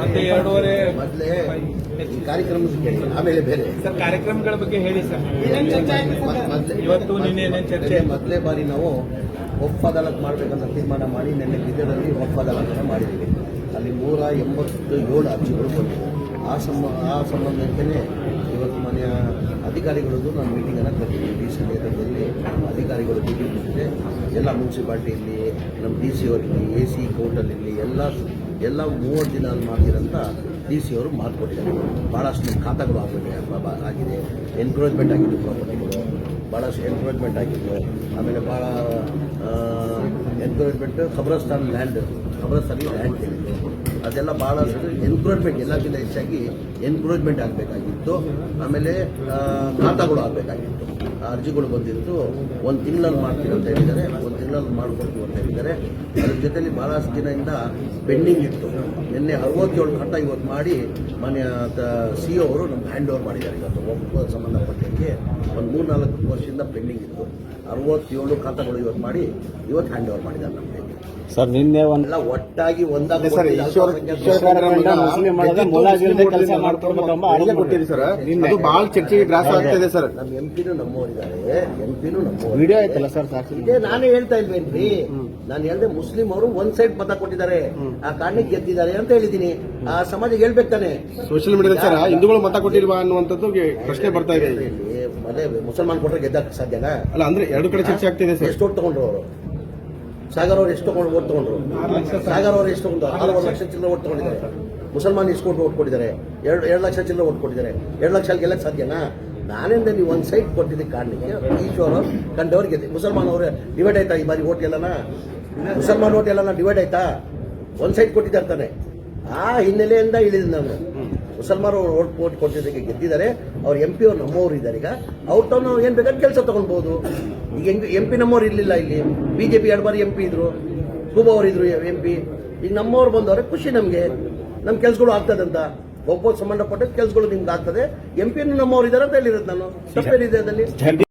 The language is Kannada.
ಮತ್ತೆ ಎರಡೂವರೆ ಮೊದಲೇ ಕಾರ್ಯಕ್ರಮ ಕಾರ್ಯಕ್ರಮದ ಆಮೇಲೆ ಬೇರೆ. ಸರ್ ಕಾರ್ಯಕ್ರಮಗಳ ಬಗ್ಗೆ ಹೇಳಿ ಸರ್. ಇವತ್ತು ನಿನ್ನೆ ಚರ್ಚೆ? ಮೊದಲೇ ಬಾರಿ ನಾವು ಒಪ್ಪದಲಕ್ಕೆ ಅದಾಲತ್ ಮಾಡಬೇಕಂತ ತೀರ್ಮಾನ ಮಾಡಿ ನಿನ್ನೆ ಬಿದ್ದರಲ್ಲಿ ಒಪ್ಪದಲಕ್ಕೆ ಮಾಡಿದ್ದೀವಿ. ಅಲ್ಲಿ ನೂರ ಎಂಬತ್ತು ಏಳು ಅರ್ಜಿಗಳು ಬಂದಿವೆ. ಆ ಸಂಬ ಆ ಸಂಬಂಧಕ್ಕೆ ಇವತ್ತು ಮನೆಯ ಅಧಿಕಾರಿಗಳದ್ದು ನಾನು ಮೀಟಿಂಗನ್ನು ಕರೆದಿದ್ದೀನಿ ಈ ಸಂದರ್ಭದಲ್ಲಿ ನೇತೃತ್ವದಲ್ಲಿ ಅಧಿಕಾರಿಗಳು ಎಲ್ಲ ಮುನ್ಸಿಪಾಲ್ಟಿಯಲ್ಲಿ, ನಮ್ಮ ಡಿ ಸಿ ಅವರಿರಲಿ ಎ ಸಿ ಕೋರ್ಟಲ್ಲಿರಲಿ ಎಲ್ಲ ಎಲ್ಲ ಮೂವತ್ತು ದಿನ ಮಾಡ್ತೀರಂತ ಡಿ ಸಿ ಅವರು ಮಾಡಿಕೊಟ್ಟಿದ್ದಾರೆ. ಭಾಳಷ್ಟು ಖಾತಾಗಳು ಆಗಿದೆ ಆಗಿದೆ. ಎನ್ಕ್ರೋಚ್ಮೆಂಟ್ ಆಗಿದ್ದು ಪ್ರಾಪರ್ಟಿಗಳು ಭಾಳಷ್ಟು ಎನ್ಕ್ರೋಚ್ಮೆಂಟ್ ಆಗಿದ್ದು, ಆಮೇಲೆ ಭಾಳ ಎನ್ಕ್ರೋಚ್ಮೆಂಟ್ ಖಬ್ರಸ್ತಾನ್ ಲ್ಯಾಂಡ್ ಖಬ್ರಸ್ತಾನಿಗೆ ಲ್ಯಾಂಡ್ ಕೇಳಿದ್ದು ಅದೆಲ್ಲ ಭಾಳಷ್ಟು ಎನ್ಕ್ರೋಚ್ಮೆಂಟ್ ಎಲ್ಲಕ್ಕಿಂತ ಹೆಚ್ಚಾಗಿ ಎನ್ಕ್ರೋಚ್ಮೆಂಟ್ ಆಗಬೇಕಾಗಿತ್ತು. ಆಮೇಲೆ ಖಾತಾಗಳು ಆಗಬೇಕಾಗಿತ್ತು. ಅರ್ಜಿಗಳು ಬಂದಿತ್ತು. ಒಂದು ತಿಂಗಳಲ್ಲಿ ಮಾಡ್ತೀವಿ ಅಂತ ಹೇಳಿದ್ದಾರೆ. ಒಂದು ತಿಂಗಳಲ್ಲಿ ಮಾಡ್ಕೊಡ್ತೀವಿ ಅಂತ ಹೇಳಿದ್ದಾರೆ. ಅದ್ರ ಜೊತೆಲಿ ಭಾಳಷ್ಟು ದಿನದಿಂದ ಪೆಂಡಿಂಗ್ ಇತ್ತು. ನಿನ್ನೆ ಅರವತ್ತೇಳು ಖಾತಾ ಇವತ್ತು ಮಾಡಿ ಮನೆ ಸಿ ಅವರು ನಮ್ಗೆ ಹ್ಯಾಂಡ್ ಓವರ್ ಮಾಡಿದ್ದಾರೆ ಇವತ್ತು. ಒಬ್ಬ ಸಂಬಂಧಪಟ್ಟಂಗೆ ಒಂದು ಮೂರು ನಾಲ್ಕು ವರ್ಷದಿಂದ ಪೆಂಡಿಂಗ್ ಇತ್ತು. ಅರವತ್ತೇಳು ಖಾತಾಗಳು ಇವತ್ತು ಮಾಡಿ, ಇವತ್ತು ಹ್ಯಾಂಡ್ ಓವರ್ ಮಾಡಿದ್ದಾರೆ ನಮಗೆ. ಸರ್ ನಿನ್ನೆ ಒಂದು ಎಲ್ಲ ಒಟ್ಟಾಗಿ ಒಂದಾಗಿ ಸರ್ ಮುಸ್ಲಿಂ ಮಾಡದ ಮುಲಾಜಿಲ್ದೆ ಕೆಲಸ ಮಾಡ್ಕೊಡ್ಬೇಕೆಂಬ ಅಡಿಗೆ ಕೊಟ್ಟಿರಿ ಸರ್ ಅದು ಬಹಳ ಚರ್ಚೆಗೆ ಗ್ರಾಸ ಆಗ್ತಿದೆ ಸರ್. ನಮ್ಮ ಎಂ ಪಿನೂ ನಮ್ಮವರಿದ್ದಾರೆ ಎಂ ಪಿನೂ ವಿಡಿಯೋ ಐತಲ್ಲ ಸರ್ ಸಾಕ್ಷಿ ಇದೇ ನಾನೇ ಹೇಳ್ತಾ ಇಲ್ವೇನ್ರಿ? ನಾನು ಹೇಳ್ದೆ ಮುಸ್ಲಿಂ ಅವರು ಒಂದ್ ಸೈಡ್ ಮತ ಕೊಟ್ಟಿದ್ದಾರೆ. ಆ ಕಾರಣಕ್ಕೆ ಗೆದ್ದಿದ್ದಾರೆ ಅಂತ ಹೇಳಿದೀನಿ ಆ ಸಮಾಜ ಹೇಳ್ಬೇಕು ತಾನೆ. ಸೋಷಿಯಲ್ ಮೀಡಿಯಾದ ಸರ್ ಹಿಂದೂಗಳು ಮತ ಕೊಟ್ಟಿಲ್ವಾ ಅನ್ನುವಂಥದ್ದು ಪ್ರಶ್ನೆ ಬರ್ತಾ ಇದೆ ಮನೆ ಮುಸಲ್ಮಾನ್ ಕೊಟ್ಟರೆ ಗೆದ್ದಕ್ಕೆ ಸಾಧ್ಯನಾ? ಅಲ್ಲ ಅಂದ್ರೆ ಎರಡು ಕಡೆ ಚರ್ಚೆ ಆಗ್ತಿದೆ ಸರ್. ಎಷ್ಟು ತಗೊಂಡ್ರು ಅವರು? ಸಾಗರ್ ಅವರು ಎಷ್ಟು ತಗೊಂಡು ಓಟ್ ತಗೊಂಡ್ರು? ಸಾಗರ್ ಅವರು ಎಷ್ಟು ತಗೊಂಡು ಆರು ಲಕ್ಷ ಚಿಲ್ಲರೆ ಓಟ್ ತಗೊಂಡಿದ್ದಾರೆ. ಮುಸಲ್ಮಾನ್ ಇಸ್ಕೊಂಡು ಓಟ್ ಕೊಟ್ಟಿದ್ದಾರೆ ಎರಡು ಎರಡು ಲಕ್ಷ ಚಿಲ್ಲರೆ ಓಟ್ ಕೊಟ್ಟಿದ್ದಾರೆ. ಎರಡು ಲಕ್ಷ ಗೆಲ್ಲಕ್ಕೆ ಸಾಧ್ಯನಾ? ನಾನಿಂದ ನೀವು ಒಂದು ಸೈಡ್ ಕೊಟ್ಟಿದ್ದೆ ಕಾರಣಕ್ಕೆ ಈಶ್ವರ ಕಂಡವ್ರು ಗೆದ್ದೆ. ಮುಸಲ್ಮಾನ್ ಅವರು ಡಿವೈಡ್ ಆಯ್ತಾ ಈ ಬಾರಿ ಓಟ್ ಎಲ್ಲನ ಮುಸಲ್ಮಾನ್ ಓಟ್ ಎಲ್ಲನ ಡಿವೈಡ್ ಆಯ್ತಾ? ಒಂದು ಸೈಡ್ ಕೊಟ್ಟಿದ್ದಾರೆ ತಾನೆ. ಆ ಹಿನ್ನೆಲೆಯಿಂದ ಇಳಿದ ನಾನು. ಮುಸಲ್ಮಾನರು ಓಟ್ ಓಟ್ ಕೊಟ್ಟಿದ್ದಕ್ಕೆ ಗೆದ್ದಿದ್ದಾರೆ, ಅವ್ರು ಎಂ ಪಿ ಅವ್ರು ನಮ್ಮವ್ರು ಇದ್ದಾರೆ. ಈಗ ಅವ್ರು ತಾನು ಏನು ಬೇಕಾದ್ರೆ ಕೆಲಸ ತೊಗೊಳ್ಬೋದು. ಈಗ ಹೆಂಗ್ ಎಂ ಪಿ ನಮ್ಮವ್ರು ಇರಲಿಲ್ಲ ಇಲ್ಲಿ. ಬಿ ಜೆ ಪಿ ಎರಡು ಬಾರಿ ಎಂ ಪಿ ಇದ್ರು. ಖೂಬ್ ಅವರು ಇದ್ರು ಎಂ ಪಿ ಈಗ ನಮ್ಮವ್ರು ಬಂದವ್ರೆ ಖುಷಿ ನಮಗೆ. ನಮ್ಮ ಕೆಲಸಗಳು ಆಗ್ತದಂತ. ಒಬ್ಬ ಸಂಬಂಧಪಟ್ಟ ಕೆಲಸಗಳು ನಿಮ್ಗೆ ಆಗ್ತದೆ. ಎಂ ಪಿನೂ ನಮ್ಮವ್ರು ಇದ್ದಾರೆ ಅಂತ ಹೇಳಿರೋದು ನಾನು. ತಪ್ಪೇನಿದೆ ಅದರಲ್ಲಿ?